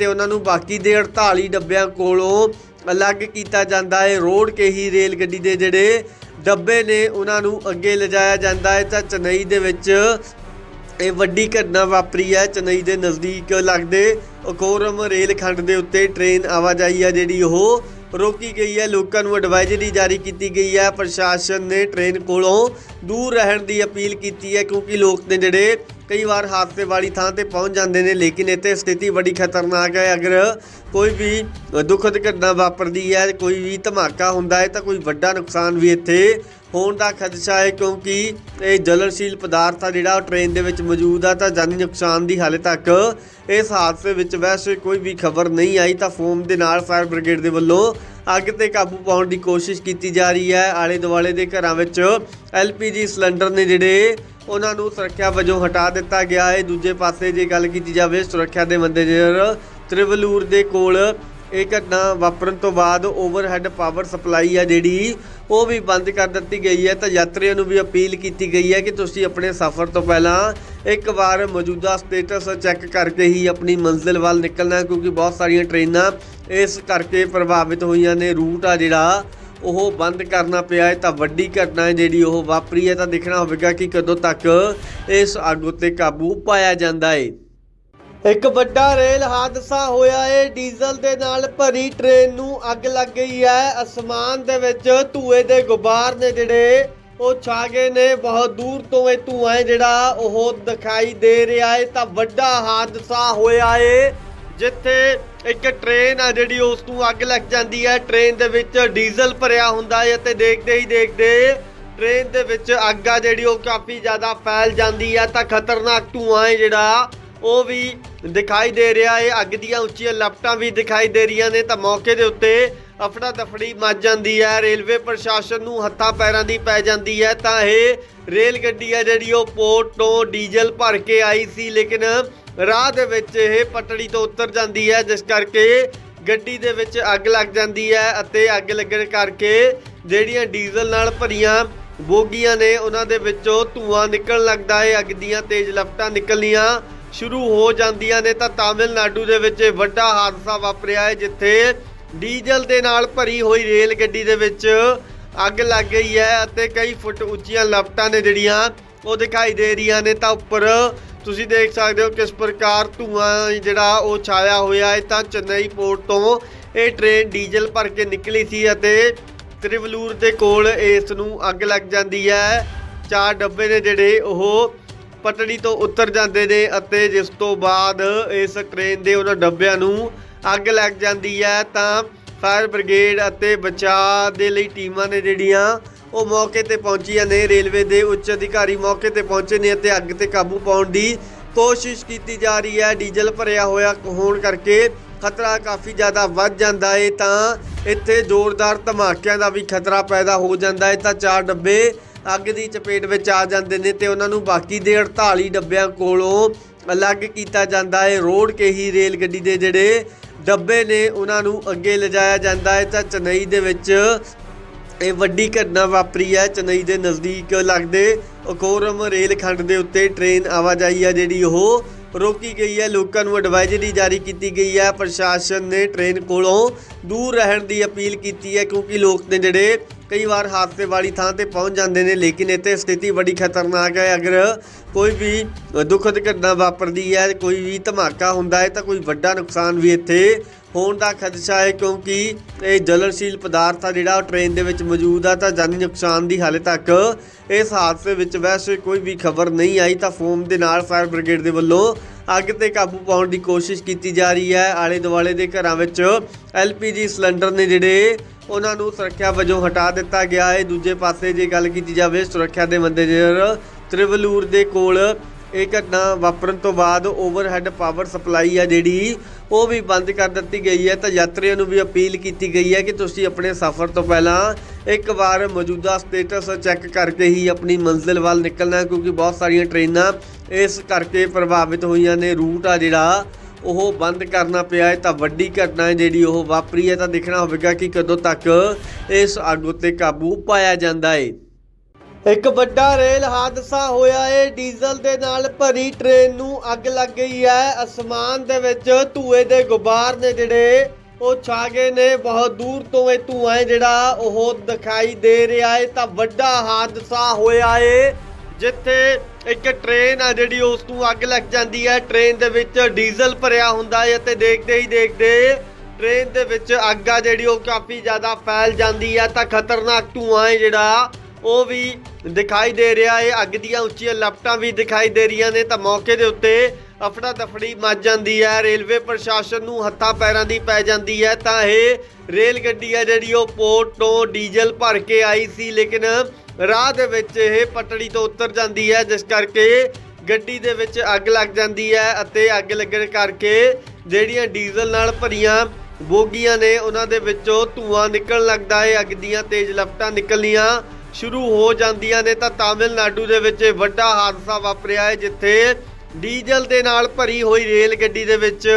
ਤੇ ਉਹਨਾਂ ਨੂੰ ਬਾਕੀ ਦੇ 48 ਡੱਬਿਆਂ ਕੋਲੋਂ ਅਲੱਗ ਕੀਤਾ ਜਾਂਦਾ ਹੈ। ਰੋਡ ਕੇ ਹੀ ਰੇਲ ਗੱਡੀ ਦੇ ਜਿਹੜੇ ਡੱਬੇ ਨੇ, ਉਹਨਾਂ ਨੂੰ ਅੱਗੇ ਲਿਜਾਇਆ ਜਾਂਦਾ ਹੈ। ਤਾਂ ਚੇਨਈ ਦੇ ਵਿੱਚ ਇਹ ਵੱਡੀ ਘਟਨਾ ਵਾਪਰੀ ਹੈ। ਚੇਨਈ ਦੇ ਨਜ਼ਦੀਕ ਲੱਗਦੇ ਅਕੋਰਮ ਰੇਲਖੰਡ ਦੇ ਉੱਤੇ ਟ੍ਰੇਨ ਆਵਾਜਾਈ ਹੈ, ਜਿਹੜੀ ਉਹ ਰੋਕੀ ਗਈ ਹੈ। ਲੋਕਾਂ ਨੂੰ ਐਡਵਾਈਜ਼ਰੀ ਜਾਰੀ ਕੀਤੀ ਗਈ ਹੈ। ਪ੍ਰਸ਼ਾਸਨ ਨੇ ਟ੍ਰੇਨ ਕੋਲੋਂ ਦੂਰ ਰਹਿਣ ਦੀ ਅਪੀਲ ਕੀਤੀ ਹੈ, ਕਿਉਂਕਿ ਲੋਕ ਨੇ ਜਿਹੜੇ ਕਈ ਵਾਰ ਹਾਦਸੇ ਵਾਲੀ ਥਾਂ ਤੇ ਪਹੁੰਚ ਜਾਂਦੇ ਨੇ, ਲੇਕਿਨ ਇੱਥੇ ਸਥਿਤੀ ਬੜੀ ਖਤਰਨਾਕ ਹੈ। ਅਗਰ ਕੋਈ ਵੀ ਦੁਖਦ ਘਟਨਾ ਵਾਪਰਦੀ ਹੈ, ਕੋਈ ਵੀ ਧਮਾਕਾ ਹੁੰਦਾ ਹੈ, ਤਾਂ ਕੋਈ ਵੱਡਾ ਨੁਕਸਾਨ ਵੀ ਇੱਥੇ ਹੋਣ ਦਾ ਖਦਸ਼ਾ ਹੈ, ਕਿਉਂਕਿ ਇਹ ਜਲਨਸ਼ੀਲ ਪਦਾਰਥ ਆ ਜਿਹੜਾ ਉਹ ਟ੍ਰੇਨ ਦੇ ਵਿੱਚ ਮੌਜੂਦ ਆ, ਤਾਂ ਜਾਨੀ ਨੁਕਸਾਨ ਦੀ ਹਾਲੇ ਤੱਕ ਇਸ ਹਾਦਸੇ ਵਿੱਚ ਵੈਸੇ ਕੋਈ ਵੀ ਖਬਰ ਨਹੀਂ ਆਈ, ਤਾਂ ਫੋਮ ਦੇ ਨਾਲ ਫਾਇਰ ਬ੍ਰਿਗੇਡ ਦੇ ਵੱਲੋਂ ਅੱਗ ਤੇ ਕਾਬੂ ਪਾਉਣ ਦੀ ਕੋਸ਼ਿਸ਼ ਕੀਤੀ ਜਾ ਰਹੀ ਹੈ। ਆਲੇ ਦੁਆਲੇ ਦੇ ਘਰਾਂ ਵਿੱਚ ਐਲਪੀਜੀ ਸਿਲੰਡਰ ਨੇ ਜਿਹੜੇ ਉਹਨਾਂ ਨੂੰ ਸੁਰੱਖਿਆ ਵਜੋਂ ਹਟਾ ਦਿੱਤਾ ਗਿਆ। ਹੈ ਦੂਜੇ ਪਾਸੇ ਜੇ ਗੱਲ ਕੀਤੀ ਜਾਵੇ, ਸੁਰੱਖਿਆ ਦੇ ਮੱਦੇਨਜ਼ਰ ਤ੍ਰਿਵਲੂਰ ਦੇ ਕੋਲ ਇਹ ਘਟਨਾ ਵਾਪਰਨ ਤੋਂ ਬਾਅਦ ਓਵਰਹੈੱਡ ਪਾਵਰ ਸਪਲਾਈ ਆ ਜਿਹੜੀ, ਉਹ ਵੀ ਬੰਦ ਕਰ ਦਿੱਤੀ ਗਈ ਹੈ। ਤਾਂ ਯਾਤਰੀਆਂ ਨੂੰ ਵੀ ਅਪੀਲ ਕੀਤੀ ਗਈ ਹੈ ਕਿ ਤੁਸੀਂ ਆਪਣੇ ਸਫ਼ਰ ਤੋਂ ਪਹਿਲਾਂ ਇੱਕ ਵਾਰ ਮੌਜੂਦਾ ਸਟੇਟਸ ਚੈੱਕ ਕਰਕੇ ਹੀ ਆਪਣੀ ਮੰਜ਼ਿਲ ਵੱਲ ਨਿਕਲਣਾ, ਕਿਉਂਕਿ ਬਹੁਤ ਸਾਰੀਆਂ ਟ੍ਰੇਨਾਂ ਇਸ ਕਰਕੇ ਪ੍ਰਭਾਵਿਤ ਹੋਈਆਂ ਨੇ। ਰੂਟ ਆ ਜਿਹੜਾ ਉਹ ਬੰਦ ਕਰਨਾ ਪਿਆ ਹੈ, ਤਾਂ ਵੱਡੀ ਘਟਨਾ ਹੈ ਜਿਹੜੀ ਉਹ ਵਾਪਰੀ ਹੈ, ਤਾਂ ਦੇਖਣਾ ਹੋਵੇਗਾ ਕਿ ਕਦੋਂ ਤੱਕ ਇਸ ਅੱਗ ਉੱਤੇ ਕਾਬੂ ਪਾਇਆ ਜਾਂਦਾ ਹੈ। ਇੱਕ ਵੱਡਾ ਰੇਲ ਹਾਦਸਾ ਹੋਇਆ ਏ ਡੀਜ਼ਲ ਦੇ ਨਾਲ ਭਰੀ ਟ੍ਰੇਨ ਨੂੰ ਅੱਗ ਲੱਗ ਗਈ ਹੈ। ਅਸਮਾਨ ਦੇ ਵਿੱਚ ਧੂਏ ਦੇ ਗੁਬਾਰ ਨੇ ਜਿਹੜੇ ਉਹ ਛਾ ਗਏ ਨੇ, ਬਹੁਤ ਦੂਰ ਤੋਂ ਇਹ ਧੂਆਂ ਜਿਹੜਾ ਉਹ ਦਿਖਾਈ ਦੇ ਰਿਹਾ ਏ ਤਾਂ ਵੱਡਾ ਹਾਦਸਾ ਹੋਇਆ ਏ ਜਿੱਥੇ ਇੱਕ ਟ੍ਰੇਨ ਆ ਜਿਹੜੀ ਉਸ ਨੂੰ ਅੱਗ ਲੱਗ ਜਾਂਦੀ ਹੈ। ਟ੍ਰੇਨ ਦੇ ਵਿੱਚ ਡੀਜ਼ਲ ਭਰਿਆ ਹੁੰਦਾ ਹੈ ਅਤੇ ਦੇਖਦੇ ਹੀ ਦੇਖਦੇ ਟ੍ਰੇਨ ਦੇ ਵਿੱਚ ਅੱਗ ਆ ਜਿਹੜੀ ਉਹ ਕਾਫੀ ਜ਼ਿਆਦਾ ਫੈਲ ਜਾਂਦੀ ਹੈ। ਤਾਂ ਖਤਰਨਾਕ ਧੂਆਂ ਹੈ ਜਿਹੜਾ, ਉਹ ਵੀ ਦਿਖਾਈ ਦੇ ਰਿਹਾ ਹੈ। ਅੱਗ ਦੀਆਂ ਉੱਚੀਆਂ ਲਪਟਾਂ ਵੀ ਦਿਖਾਈ ਦੇ ਰਹੀਆਂ ਨੇ। ਤਾਂ ਮੌਕੇ ਦੇ ਉੱਤੇ ਅਫੜਾ ਦਫੜੀ ਮੱਚ ਜਾਂਦੀ ਹੈ, ਰੇਲਵੇ ਪ੍ਰਸ਼ਾਸਨ ਨੂੰ ਹੱਥਾਂ ਪੈਰਾਂ ਦੀ ਪੈ ਜਾਂਦੀ ਹੈ, ਤਾਂ ਇਹ ਰੇਲ ਗੱਡੀ ਹੈ ਜਿਹੜੀ ਉਹ ਪੋਰਟ ਤੋਂ ਡੀਜ਼ਲ ਭਰ ਕੇ ਆਈ ਸੀ, ਲੇਕਿਨ ਰਾਹ ਦੇ ਵਿੱਚ ਇਹ ਪਟੜੀ ਤੋਂ ਉਤਰ ਜਾਂਦੀ ਹੈ, ਜਿਸ ਕਰਕੇ ਗੱਡੀ ਦੇ ਵਿੱਚ ਅੱਗ ਲੱਗ ਜਾਂਦੀ ਹੈ ਅਤੇ ਅੱਗ ਲੱਗਣ ਕਰਕੇ ਜਿਹੜੀਆਂ ਡੀਜ਼ਲ ਨਾਲ ਭਰੀਆਂ ਬੋਗੀਆਂ ਨੇ, ਉਹਨਾਂ ਦੇ ਵਿੱਚੋਂ ਧੂਆਂ ਨਿਕਲਣ ਲੱਗਦਾ ਹੈ, ਅੱਗ ਦੀਆਂ ਤੇਜ਼ ਲਪਟਾਂ ਨਿਕਲਣੀਆਂ ਸ਼ੁਰੂ ਹੋ ਜਾਂਦੀਆਂ ਨੇ, ਤਾਂ ਤਾਮਿਲਨਾਡੂ ਦੇ ਵਿੱਚ ਇਹ ਵੱਡਾ ਹਾਦਸਾ ਵਾਪਰਿਆ ਹੈ, ਜਿੱਥੇ ਡੀਜ਼ਲ ਦੇ ਨਾਲ ਭਰੀ ਹੋਈ ਰੇਲ ਗੱਡੀ ਦੇ ਵਿੱਚ ਅੱਗ ਲੱਗ ਗਈ ਹੈ ਅਤੇ ਕਈ ਫੁੱਟ ਉੱਚੀਆਂ ਲਪਟਾਂ ਨੇ ਜਿਹੜੀਆਂ ਉਹ ਦਿਖਾਈ ਦੇ ਰਹੀਆਂ ਨੇ। ਤਾਂ ਉੱਪਰ ਤੁਸੀਂ ਦੇਖ ਸਕਦੇ ਹੋ ਕਿਸ ਪ੍ਰਕਾਰ ਧੂਆਂ ਜਿਹੜਾ ਉਹ ਛਾਇਆ ਹੋਇਆ ਹੈ। ਤਾਂ ਚੇਨਈ ਪੋਰਟ ਤੋਂ ਇਹ ਟ੍ਰੇਨ ਡੀਜ਼ਲ ਭਰ ਕੇ ਨਿਕਲੀ ਸੀ ਅਤੇ ਤ੍ਰਿਵਲੂਰ ਦੇ ਕੋਲ ਇਸ ਨੂੰ ਅੱਗ ਲੱਗ ਜਾਂਦੀ ਹੈ। ਚਾਰ ਡੱਬੇ ਨੇ ਜਿਹੜੇ ਉਹ ਪਟੜੀ ਤੋਂ ਉਤਰ ਜਾਂਦੇ ਨੇ ਅਤੇ ਜਿਸ ਤੋਂ ਬਾਅਦ ਇਸ ਟ੍ਰੇਨ ਦੇ ਉਹਨਾਂ ਡੱਬਿਆਂ ਨੂੰ ਅੱਗ ਲੱਗ ਜਾਂਦੀ ਹੈ, ਤਾਂ ਫਾਇਰ ਬ੍ਰਿਗੇਡ ਅਤੇ ਬਚਾਅ ਦੇ ਲਈ ਟੀਮਾਂ ਨੇ ਜਿਹੜੀਆਂ ਉਹ ਮੌਕੇ ਤੇ ਪਹੁੰਚੀਆਂ ਨੇ। ਰੇਲਵੇ ਦੇ ਉੱਚ ਅਧਿਕਾਰੀ ਮੌਕੇ ਤੇ ਪਹੁੰਚੇ ਨੇ ਅਤੇ ਅੱਗ ਤੇ ਕਾਬੂ ਪਾਉਣ ਦੀ ਕੋਸ਼ਿਸ਼ ਕੀਤੀ ਜਾ ਰਹੀ ਹੈ। ਡੀਜ਼ਲ ਭਰਿਆ ਹੋਇਆ ਹੋਣ ਕਰਕੇ ਖਤਰਾ ਕਾਫੀ ਜ਼ਿਆਦਾ ਵੱਧ ਜਾਂਦਾ ਹੈ, ਤਾਂ ਇੱਥੇ ਜ਼ੋਰਦਾਰ ਧਮਾਕਿਆਂ ਦਾ ਵੀ ਖਤਰਾ ਪੈਦਾ ਹੋ ਜਾਂਦਾ ਹੈ। ਤਾਂ ਚਾਰ ਡੱਬੇ ਅੱਗ ਦੀ ਚਪੇਟ ਵਿੱਚ ਆ ਜਾਂਦੇ ਨੇ ਤੇ ਉਹਨਾਂ ਨੂੰ ਬਾਕੀ ਦੇ 48 ਡੱਬਿਆਂ ਕੋਲੋਂ ਅਲੱਗ ਕੀਤਾ ਜਾਂਦਾ ਹੈ। ਰੋਡ ਕੇ ਹੀ ਰੇਲ ਗੱਡੀ ਦੇ ਜਿਹੜੇ ਡੱਬੇ ਨੇ, ਉਹਨਾਂ ਨੂੰ ਅੱਗੇ ਲਿਜਾਇਆ ਜਾਂਦਾ ਹੈ। ਤਾਂ ਚੇਨਈ ਦੇ ਵਿੱਚ ਇਹ ਵੱਡੀ ਘਟਨਾ ਵਾਪਰੀ ਹੈ। ਚੇਨਈ ਦੇ ਨਜ਼ਦੀਕ ਲੱਗਦੇ ਅਕੋਰਮ ਰੇਲ ਖੰਡ ਦੇ ਉੱਤੇ ਟ੍ਰੇਨ ਆਵਾਜਾਈ ਆ ਜਿਹੜੀ ਉਹ ਰੋਕੀ ਗਈ ਹੈ। ਲੋਕਾਂ ਨੂੰ ਐਡਵਾਈਜ਼ਰੀ ਜਾਰੀ ਕੀਤੀ ਗਈ ਹੈ। ਪ੍ਰਸ਼ਾਸਨ ਨੇ ਟ੍ਰੇਨ ਕੋਲੋਂ ਦੂਰ ਰਹਿਣ ਦੀ ਅਪੀਲ ਕੀਤੀ ਹੈ ਕਿਉਂਕਿ ਲੋਕ ਨੇ ਜਿਹੜੇ ਕਈ ਵਾਰ ਹਾਦਸੇ ਵਾਲੀ ਥਾਂ ਤੇ ਪਹੁੰਚ ਜਾਂਦੇ ਨੇ, ਲੇਕਿਨ ਇੱਥੇ ਸਥਿਤੀ ਬੜੀ ਖਤਰਨਾਕ ਹੈ। ਅਗਰ ਕੋਈ ਵੀ ਦੁਖਦ ਘਟਨਾ ਵਾਪਰਦੀ ਹੈ, ਕੋਈ ਵੀ ਧਮਾਕਾ ਹੁੰਦਾ ਹੈ, ਤਾਂ ਕੋਈ ਵੱਡਾ ਨੁਕਸਾਨ ਵੀ ਇੱਥੇ ਹੋਣ ਦਾ ਖਦਸ਼ਾ ਹੈ ਕਿਉਂਕਿ ਇਹ ਜਲਨਸ਼ੀਲ ਪਦਾਰਥ ਆ ਜਿਹੜਾ ਉਹ ਟ੍ਰੇਨ ਦੇ ਵਿੱਚ ਮੌਜੂਦ ਆ, ਤਾਂ ਜਾਨੀ ਨੁਕਸਾਨ ਦੀ ਹਾਲੇ ਤੱਕ ਇਸ ਹਾਦਸੇ ਵਿੱਚ ਵੈਸੇ ਕੋਈ ਵੀ ਖਬਰ ਨਹੀਂ ਆਈ, ਤਾਂ ਫੋਮ ਦੇ ਨਾਲ ਫਾਇਰ ਬ੍ਰਿਗੇਡ ਦੇ ਵੱਲੋਂ ਅੱਗ ਤੇ ਕਾਬੂ ਪਾਉਣ ਦੀ ਕੋਸ਼ਿਸ਼ ਕੀਤੀ ਜਾ ਰਹੀ ਹੈ। ਆਲੇ ਦੁਆਲੇ ਦੇ ਘਰਾਂ ਵਿੱਚ ਐਲਪੀਜੀ ਸਿਲੰਡਰ ਨੇ ਜਿਹੜੇ ਉਹਨਾਂ ਨੂੰ ਸੁਰੱਖਿਆ ਵਜੋਂ ਹਟਾ ਦਿੱਤਾ ਗਿਆ ਹੈ। ਦੂਜੇ ਪਾਸੇ ਜੇ ਗੱਲ ਕੀਤੀ ਜਾਵੇ, ਸੁਰੱਖਿਆ ਦੇ ਮੱਦੇਨਜ਼ਰ ਤ੍ਰਿਵਲੂਰ ਦੇ ਕੋਲ ਇਹ ਘਟਨਾ ਵਾਪਰਨ ਤੋਂ ਬਾਅਦ ਓਵਰਹੈੱਡ ਪਾਵਰ ਸਪਲਾਈ ਆ ਜਿਹੜੀ, ਉਹ ਵੀ ਬੰਦ ਕਰ ਦਿੱਤੀ ਗਈ ਹੈ ਤਾਂ ਯਾਤਰੀਆਂ ਨੂੰ ਵੀ ਅਪੀਲ ਕੀਤੀ ਗਈ ਹੈ ਕਿ ਤੁਸੀਂ ਆਪਣੇ ਸਫ਼ਰ ਤੋਂ ਪਹਿਲਾਂ ਇੱਕ ਵਾਰ ਮੌਜੂਦਾ ਸਟੇਟਸ ਚੈੱਕ ਕਰਕੇ ਹੀ ਆਪਣੀ ਮੰਜ਼ਿਲ ਵੱਲ ਨਿਕਲਣਾ, ਕਿਉਂਕਿ ਬਹੁਤ ਸਾਰੀਆਂ ਟ੍ਰੇਨਾਂ ਇਸ ਕਰਕੇ ਪ੍ਰਭਾਵਿਤ ਹੋਈਆਂ ਨੇ। ਰੂਟ ਆ ਜਿਹੜਾ, ਉਹ ਬੰਦ ਕਰਨਾ ਪਿਆ ਹੈ ਤਾਂ ਵੱਡੀ ਘਟਨਾ ਹੈ ਜਿਹੜੀ ਉਹ ਵਾਪਰੀ ਹੈ ਤਾਂ ਦੇਖਣਾ ਹੋਵੇਗਾ ਕਿ ਕਦੋਂ ਤੱਕ ਇਸ ਅੱਗ ਉੱਤੇ ਕਾਬੂ ਪਾਇਆ ਜਾਂਦਾ ਹੈ। ਇੱਕ ਵੱਡਾ ਰੇਲ ਹਾਦਸਾ ਹੋਇਆ ਏ ਡੀਜ਼ਲ ਦੇ ਨਾਲ ਭਰੀ ਟ੍ਰੇਨ ਨੂੰ ਅੱਗ ਲੱਗ ਗਈ ਹੈ। ਅਸਮਾਨ ਦੇ ਵਿੱਚ ਧੂਏ ਦੇ ਗੁਬਾਰ ਨੇ ਜਿਹੜੇ ਉਹ ਛਾ ਗਏ ਨੇ। ਬਹੁਤ ਦੂਰ ਤੋਂ ਇਹ ਧੂਆਂ ਜਿਹੜਾ ਉਹ ਦਿਖਾਈ ਦੇ ਰਿਹਾ ਏ ਤਾਂ ਵੱਡਾ ਹਾਦਸਾ ਹੋਇਆ ਏ, ਜਿੱਥੇ ਇੱਕ ਟ੍ਰੇਨ ਆ ਜਿਹੜੀ ਉਸ ਨੂੰ ਅੱਗ ਲੱਗ ਜਾਂਦੀ ਹੈ। ਟ੍ਰੇਨ ਦੇ ਵਿੱਚ ਡੀਜ਼ਲ ਭਰਿਆ ਹੁੰਦਾ ਹੈ ਅਤੇ ਦੇਖਦੇ ਹੀ ਦੇਖਦੇ ਟ੍ਰੇਨ ਦੇ ਵਿੱਚ ਅੱਗ ਆ ਜਿਹੜੀ ਉਹ ਕਾਫੀ ਜ਼ਿਆਦਾ ਫੈਲ ਜਾਂਦੀ ਹੈ। ਤਾਂ ਖਤਰਨਾਕ ਧੂਆਂ ਹੈ ਜਿਹੜਾ ਉਹ ਵੀ ਦਿਖਾਈ ਦੇ ਰਿਹਾ ਹੈ ਅੱਗ ਦੀਆਂ ਉੱਚੀਆਂ ਲਪਟਾਂ ਵੀ ਦਿਖਾਈ ਦੇ ਰਹੀਆਂ ਨੇ ਤਾਂ ਮੌਕੇ ਦੇ ਉੱਤੇ ਅਫੜਾ ਦਫੜੀ ਮਚ ਜਾਂਦੀ ਹੈ। ਰੇਲਵੇ ਪ੍ਰਸ਼ਾਸਨ ਨੂੰ ਹੱਥਾਂ ਪੈਰਾਂ ਦੀ ਪੈ ਜਾਂਦੀ ਹੈ। ਤਾਂ ਇਹ ਰੇਲ ਗੱਡੀ ਹੈ ਜਿਹੜੀ ਉਹ ਪੋਰਟ ਤੋਂ ਡੀਜ਼ਲ ਭਰ ਕੇ ਆਈ ਸੀ, ਲੇਕਿਨ ਰਾਹ ਦੇ ਵਿੱਚ ਇਹ ਪਟੜੀ ਤੋਂ ਉਤਰ ਜਾਂਦੀ ਹੈ, ਜਿਸ ਕਰਕੇ ਗੱਡੀ ਦੇ ਵਿੱਚ ਅੱਗ ਲੱਗ ਜਾਂਦੀ ਹੈ ਅਤੇ ਅੱਗ ਲੱਗਣ ਕਰਕੇ ਜਿਹੜੀਆਂ ਡੀਜ਼ਲ ਨਾਲ ਭਰੀਆਂ ਬੋਗੀਆਂ ਨੇ, ਉਹਨਾਂ ਦੇ ਵਿੱਚੋਂ ਧੂਆਂ ਨਿਕਲਣ ਲੱਗਦਾ ਹੈ ਅੱਗ ਦੀਆਂ ਤੇਜ਼ ਲਪਟਾਂ ਨਿਕਲਣੀਆਂ ਸ਼ੁਰੂ ਹੋ ਜਾਂਦੀਆਂ ਨੇ ਤਾਂ ਤਾਮਿਲਨਾਡੂ ਦੇ ਵਿੱਚ ਇਹ ਵੱਡਾ ਹਾਦਸਾ ਵਾਪਰਿਆ ਹੈ, ਜਿੱਥੇ ਡੀਜ਼ਲ ਦੇ ਨਾਲ ਭਰੀ ਹੋਈ ਰੇਲ ਗੱਡੀ ਦੇ ਵਿੱਚ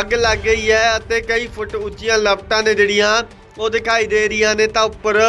ਅੱਗ ਲੱਗ ਗਈ ਹੈ ਅਤੇ ਕਈ ਫੁੱਟ ਉੱਚੀਆਂ ਲਪਟਾਂ ਨੇ ਜਿਹੜੀਆਂ ਉਹ ਦਿਖਾਈ ਦੇ ਰਹੀਆਂ ਨੇ। ਤਾਂ ਉੱਪਰ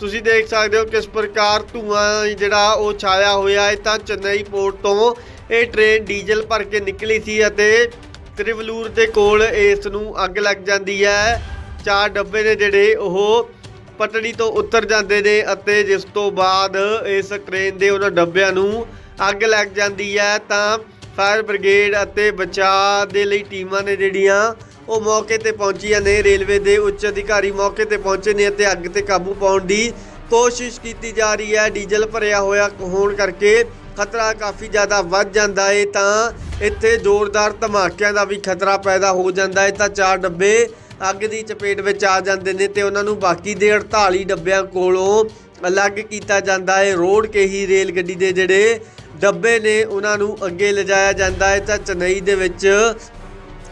ਤੁਸੀਂ ਦੇਖ ਸਕਦੇ ਹੋ ਕਿਸ ਪ੍ਰਕਾਰ ਧੂਆਂ ਜਿਹੜਾ ਉਹ ਛਾਇਆ ਹੋਇਆ ਹੈ। ਤਾਂ ਚੇਨਈ ਪੋਰਟ ਤੋਂ ਇਹ ਟ੍ਰੇਨ ਡੀਜ਼ਲ ਭਰ ਕੇ ਨਿਕਲੀ ਸੀ ਅਤੇ ਤ੍ਰਿਵਲੂਰ ਦੇ ਕੋਲ ਇਸ ਨੂੰ ਅੱਗ ਲੱਗ ਜਾਂਦੀ ਹੈ। ਚਾਰ ਡੱਬੇ ਨੇ ਜਿਹੜੇ ਉਹ ਪਟੜੀ ਤੋਂ ਉਤਰ ਜਾਂਦੇ ਨੇ ਅਤੇ ਜਿਸ ਤੋਂ ਬਾਅਦ ਇਸ ਟ੍ਰੇਨ ਦੇ ਉਹਨਾਂ ਡੱਬਿਆਂ ਨੂੰ ਅੱਗ ਲੱਗ ਜਾਂਦੀ ਹੈ, ਤਾਂ ਫਾਇਰ ਬ੍ਰਿਗੇਡ ਅਤੇ ਬਚਾਅ ਦੇ ਲਈ ਟੀਮਾਂ ਨੇ ਜਿਹੜੀਆਂ ਉਹ ਮੌਕੇ ਤੇ ਪਹੁੰਚੀਆਂ ਨੇ। ਰੇਲਵੇ ਦੇ ਉੱਚ ਅਧਿਕਾਰੀ ਮੌਕੇ ਤੇ ਪਹੁੰਚੇ ਨੇ ਅਤੇ ਅੱਗ ਤੇ ਕਾਬੂ ਪਾਉਣ ਦੀ ਕੋਸ਼ਿਸ਼ ਕੀਤੀ ਜਾ ਰਹੀ ਹੈ। ਡੀਜ਼ਲ ਭਰਿਆ ਹੋਇਆ ਹੋਣ ਕਰਕੇ ਖਤਰਾ ਕਾਫੀ ਜ਼ਿਆਦਾ ਵੱਧ ਜਾਂਦਾ ਹੈ ਤਾਂ ਇੱਥੇ ਜ਼ੋਰਦਾਰ ਧਮਾਕਿਆਂ ਦਾ ਵੀ ਖਤਰਾ ਪੈਦਾ ਹੋ ਜਾਂਦਾ ਹੈ ਤਾਂ ਚਾਰ ਡੱਬੇ ਅੱਗ ਦੀ ਚਪੇਟ ਵਿੱਚ ਆ ਜਾਂਦੇ ਨੇ ਤੇ ਉਹਨਾਂ ਨੂੰ ਬਾਕੀ ਦੇ 48 ਡੱਬਿਆਂ ਕੋਲੋਂ ਅਲੱਗ ਕੀਤਾ ਜਾਂਦਾ ਹੈ। ਰੋਡ ਕੇ ਹੀ ਰੇਲ ਗੱਡੀ ਦੇ ਜਿਹੜੇ ਡੱਬੇ ਨੇ, ਉਹਨਾਂ ਨੂੰ ਅੱਗੇ ਲਿਜਾਇਆ ਜਾਂਦਾ ਹੈ। ਤਾਂ ਚੇਨਈ ਦੇ ਵਿੱਚ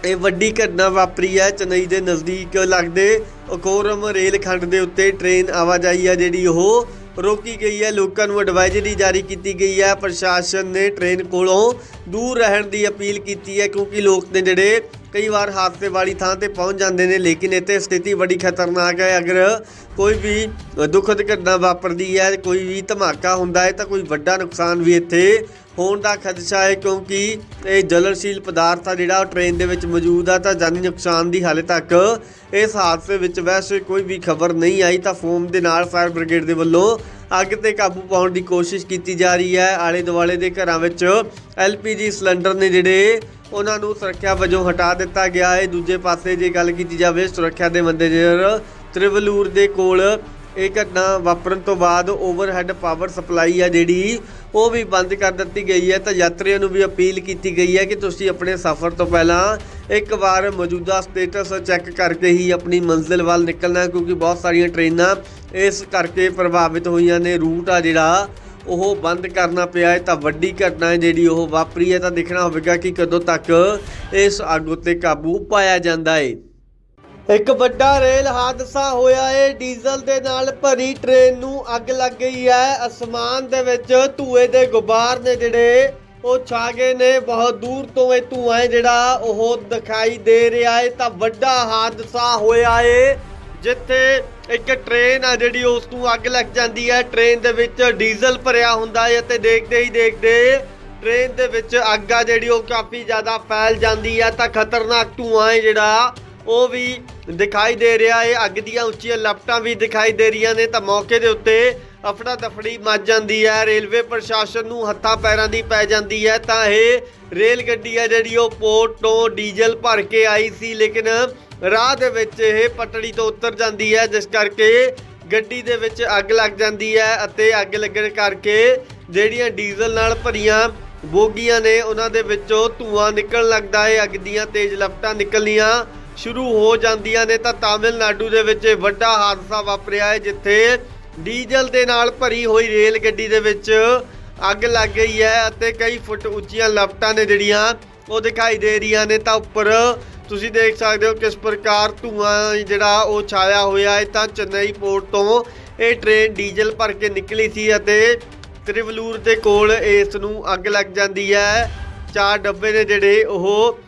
ਇਹ ਵੱਡੀ ਘਟਨਾ ਵਾਪਰੀ ਹੈ। ਚੇਨਈ ਦੇ ਨਜ਼ਦੀਕ ਲੱਗਦੇ ਅਕੋਰਮ ਰੇਲਖੰਡ ਦੇ ਉੱਤੇ ਟ੍ਰੇਨ ਆਵਾਜਾਈ ਹੈ, ਜਿਹੜੀ ਉਹ ਰੋਕੀ ਗਈ ਹੈ। ਲੋਕਾਂ ਨੂੰ ਐਡਵਾਈਜ਼ਰੀ ਜਾਰੀ ਕੀਤੀ ਗਈ ਹੈ। ਪ੍ਰਸ਼ਾਸਨ ਨੇ ਟ੍ਰੇਨ ਕੋਲੋਂ ਦੂਰ ਰਹਿਣ ਦੀ ਅਪੀਲ ਕੀਤੀ ਹੈ, ਕਿਉਂਕਿ ਲੋਕ ਨੇ ਜਿਹੜੇ ਕਈ ਵਾਰ ਹਾਦਸੇ ਵਾਲੀ ਥਾਂ ਤੇ ਪਹੁੰਚ ਜਾਂਦੇ ਨੇ, ਲੇਕਿਨ ਇੱਥੇ ਸਥਿਤੀ ਬੜੀ ਖਤਰਨਾਕ ਹੈ। ਅਗਰ ਕੋਈ ਵੀ ਦੁਖਦ ਘਟਨਾ ਵਾਪਰਦੀ ਹੈ, ਕੋਈ ਵੀ ਧਮਾਕਾ ਹੁੰਦਾ ਹੈ, ਤਾਂ ਕੋਈ ਵੱਡਾ ਨੁਕਸਾਨ ਵੀ ਇੱਥੇ ਹੋਣ ਦਾ ਖਦਸ਼ਾ ਹੈ, ਕਿਉਂਕਿ ਇਹ ਜਲਨਸ਼ੀਲ ਪਦਾਰਥ ਆ ਜਿਹੜਾ ਉਹ ਟ੍ਰੇਨ ਦੇ ਵਿੱਚ ਮੌਜੂਦ ਆ, ਤਾਂ ਜਾਨੀ ਨੁਕਸਾਨ ਦੀ ਹਾਲੇ ਤੱਕ ਇਸ ਹਾਦਸੇ ਵਿੱਚ ਵੈਸੇ ਕੋਈ ਵੀ ਖਬਰ ਨਹੀਂ ਆਈ, ਤਾਂ ਫੋਮ ਦੇ ਨਾਲ ਫਾਇਰ ਬ੍ਰਿਗੇਡ ਦੇ ਵੱਲੋਂ ਅੱਗ ਤੇ ਕਾਬੂ ਪਾਉਣ ਦੀ ਕੋਸ਼ਿਸ਼ ਕੀਤੀ ਜਾ ਰਹੀ ਹੈ। ਆਲੇ ਦੁਆਲੇ ਦੇ ਘਰਾਂ ਵਿੱਚ ਐਲਪੀਜੀ ਸਿਲੰਡਰ ਨੇ ਜਿਹੜੇ ਉਹਨਾਂ ਨੂੰ ਸੁਰੱਖਿਆ ਵਜੋਂ ਹਟਾ ਦਿੱਤਾ ਗਿਆ। ਹੈ ਦੂਜੇ ਪਾਸੇ ਜੇ ਗੱਲ ਕੀਤੀ ਜਾਵੇ, ਸੁਰੱਖਿਆ ਦੇ ਮੱਦੇਨਜ਼ਰ ਤ੍ਰਿਵਲੂਰ ਦੇ ਕੋਲ ਇਹ ਘਟਨਾ ਵਾਪਰਨ ਤੋਂ ਬਾਅਦ ਓਵਰਹੈੱਡ ਪਾਵਰ ਸਪਲਾਈ ਆ ਜਿਹੜੀ, ਉਹ ਵੀ ਬੰਦ ਕਰ ਦਿੱਤੀ ਗਈ ਹੈ ਤਾਂ ਯਾਤਰੀਆਂ ਨੂੰ ਵੀ ਅਪੀਲ ਕੀਤੀ ਗਈ ਹੈ ਕਿ ਤੁਸੀਂ ਆਪਣੇ ਸਫ਼ਰ ਤੋਂ ਪਹਿਲਾਂ ਇੱਕ ਵਾਰ ਮੌਜੂਦਾ ਸਟੇਟਸ ਚੈੱਕ ਕਰਕੇ ਹੀ ਆਪਣੀ ਮੰਜ਼ਿਲ ਵੱਲ ਨਿਕਲਣਾ, ਕਿਉਂਕਿ ਬਹੁਤ ਸਾਰੀਆਂ ਟ੍ਰੇਨਾਂ ਇਸ ਕਰਕੇ ਪ੍ਰਭਾਵਿਤ ਹੋਈਆਂ ਨੇ। ਰੂਟ ਆ ਜਿਹੜਾ ਉਹ ਬੰਦ ਕਰਨਾ ਪਿਆ ਹੈ, ਤਾਂ ਵੱਡੀ ਘਟਨਾ ਹੈ ਜਿਹੜੀ ਉਹ ਵਾਪਰੀ ਹੈ, ਤਾਂ ਦੇਖਣਾ ਹੋਵੇਗਾ ਕਿ ਕਦੋਂ ਤੱਕ ਇਸ ਅੱਗ ਉੱਤੇ ਕਾਬੂ ਪਾਇਆ ਜਾਂਦਾ ਹੈ। ਇੱਕ ਵੱਡਾ ਰੇਲ ਹਾਦਸਾ ਹੋਇਆ ਏ ਡੀਜ਼ਲ ਦੇ ਨਾਲ ਭਰੀ ਟ੍ਰੇਨ ਨੂੰ ਅੱਗ ਲੱਗ ਗਈ ਹੈ। ਅਸਮਾਨ ਦੇ ਵਿੱਚ ਧੂਏ ਦੇ ਗੁਬਾਰ ਨੇ ਜਿਹੜੇ ਉਹ ਛਾ ਗਏ ਨੇ, ਬਹੁਤ ਦੂਰ ਤੋਂ ਇਹ ਧੂਆਂ ਜਿਹੜਾ ਉਹ ਦਿਖਾਈ ਦੇ ਰਿਹਾ ਏ ਤਾਂ ਵੱਡਾ ਹਾਦਸਾ ਹੋਇਆ ਏ ਜਿੱਥੇ ਇੱਕ ਟ੍ਰੇਨ ਆ ਜਿਹੜੀ ਉਸ ਨੂੰ ਅੱਗ ਲੱਗ ਜਾਂਦੀ ਹੈ। ਟ੍ਰੇਨ ਦੇ ਵਿੱਚ ਡੀਜ਼ਲ ਭਰਿਆ ਹੁੰਦਾ ਹੈ ਅਤੇ ਦੇਖਦੇ ਹੀ ਦੇਖਦੇ ਟ੍ਰੇਨ ਦੇ ਵਿੱਚ ਅੱਗ ਆ ਜਿਹੜੀ, ਉਹ ਕਾਫੀ ਜ਼ਿਆਦਾ ਫੈਲ ਜਾਂਦੀ ਹੈ। ਤਾਂ ਖਤਰਨਾਕ ਧੂਆਂ ਹੈ ਜਿਹੜਾ, ਉਹ ਵੀ ਦਿਖਾਈ ਦੇ ਰਿਹਾ ਹੈ। ਅੱਗ ਦੀਆਂ ਉੱਚੀਆਂ ਲਪਟਾਂ ਵੀ ਦਿਖਾਈ ਦੇ ਰਹੀਆਂ ਨੇ। ਤਾਂ ਮੌਕੇ ਦੇ ਉੱਤੇ ਅਫੜਾ ਤਫੜੀ ਮੱਚ ਜਾਂਦੀ ਹੈ। ਰੇਲਵੇ ਪ੍ਰਸ਼ਾਸਨ ਨੂੰ ਹੱਥਾਂ ਪੈਰਾਂ ਦੀ ਪੈ ਜਾਂਦੀ ਹੈ। ਤਾਂ ਇਹ ਰੇਲ ਗੱਡੀ ਹੈ ਜਿਹੜੀ, ਉਹ ਪੋਰਟ ਤੋਂ ਡੀਜ਼ਲ ਭਰ ਕੇ ਆਈ ਸੀ। ਲੇਕਿਨ ਰਾਹ ਦੇ ਵਿੱਚ ਇਹ ਪਟੜੀ ਤੋਂ ਉਤਰ ਜਾਂਦੀ ਹੈ, ਜਿਸ ਕਰਕੇ ਗੱਡੀ ਦੇ ਵਿੱਚ ਅੱਗ ਲੱਗ ਜਾਂਦੀ ਹੈ ਅਤੇ ਅੱਗ ਲੱਗਣ ਕਰਕੇ ਜਿਹੜੀਆਂ ਡੀਜ਼ਲ ਨਾਲ ਭਰੀਆਂ ਬੋਗੀਆਂ ਨੇ, ਉਹਨਾਂ ਦੇ ਵਿੱਚੋਂ ਧੂਆਂ ਨਿਕਲਣ ਲੱਗਦਾ ਹੈ, ਅੱਗ ਦੀਆਂ ਤੇਜ਼ ਲਪਟਾਂ ਨਿਕਲਣੀਆਂ ਸ਼ੁਰੂ ਹੋ ਜਾਂਦੀਆਂ ਨੇ। ਤਾਂ ਤਾਮਿਲਨਾਡੂ ਦੇ ਵਿੱਚ ਇਹ ਵੱਡਾ ਹਾਦਸਾ ਵਾਪਰਿਆ ਹੈ, ਜਿੱਥੇ ਡੀਜ਼ਲ ਦੇ ਨਾਲ ਭਰੀ ਹੋਈ ਰੇਲ ਗੱਡੀ ਦੇ ਵਿੱਚ ਅੱਗ ਲੱਗ ਗਈ ਹੈ ਅਤੇ ਕਈ ਫੁੱਟ ਉੱਚੀਆਂ ਲਪਟਾਂ ਨੇ ਜਿਹੜੀਆਂ ਉਹ ਦਿਖਾਈ ਦੇ ਰਹੀਆਂ ਨੇ। ਤਾਂ ਉੱਪਰ ਤੁਸੀਂ ਦੇਖ ਸਕਦੇ ਹੋ ਕਿਸ ਪ੍ਰਕਾਰ ਧੂਆਂ ਜਿਹੜਾ ਉਹ ਛਾਇਆ ਹੋਇਆ ਹੈ। ਤਾਂ ਚੇਨਈ ਪੋਰਟ ਤੋਂ ਇਹ ਟ੍ਰੇਨ ਡੀਜ਼ਲ ਭਰ ਕੇ ਨਿਕਲੀ ਸੀ ਅਤੇ ਤ੍ਰਿਵਲੂਰ ਦੇ ਕੋਲ ਇਸ ਨੂੰ ਅੱਗ ਲੱਗ ਜਾਂਦੀ ਹੈ। ਚਾਰ ਡੱਬੇ ਨੇ ਜਿਹੜੇ ਉਹ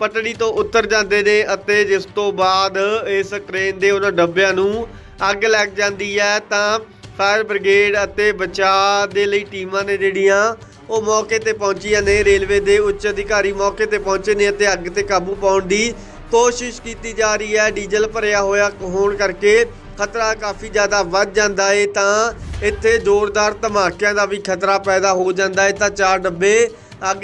ਪਟੜੀ ਤੋਂ ਉਤਰ ਜਾਂਦੇ ਨੇ ਅਤੇ ਜਿਸ ਤੋਂ ਬਾਅਦ ਇਸ ਟ੍ਰੇਨ ਦੇ ਉਹਨਾਂ ਡੱਬਿਆਂ ਨੂੰ ਅੱਗ ਲੱਗ ਜਾਂਦੀ ਹੈ। ਤਾਂ ਫਾਇਰ ਬ੍ਰਿਗੇਡ ਅਤੇ ਬਚਾਅ ਦੇ ਲਈ ਟੀਮਾਂ ਨੇ ਜਿਹੜੀਆਂ ਉਹ ਮੌਕੇ ਤੇ ਪਹੁੰਚੀਆਂ ਨੇ। ਰੇਲਵੇ ਦੇ ਉੱਚ ਅਧਿਕਾਰੀ ਮੌਕੇ ਤੇ ਪਹੁੰਚੇ ਨੇ ਅਤੇ ਅੱਗ ਤੇ ਕਾਬੂ ਪਾਉਣ ਦੀ ਕੋਸ਼ਿਸ਼ ਕੀਤੀ ਜਾ ਰਹੀ ਹੈ। ਡੀਜ਼ਲ ਭਰਿਆ ਹੋਇਆ ਹੋਣ ਕਰਕੇ ਖਤਰਾ ਕਾਫੀ ਜ਼ਿਆਦਾ ਵੱਧ ਜਾਂਦਾ ਹੈ ਤਾਂ ਇੱਥੇ ਜ਼ੋਰਦਾਰ ਧਮਾਕਿਆਂ ਦਾ ਵੀ ਖਤਰਾ ਪੈਦਾ ਹੋ ਜਾਂਦਾ ਹੈ ਤਾਂ ਚਾਰ ਡੱਬੇ ਅੱਗ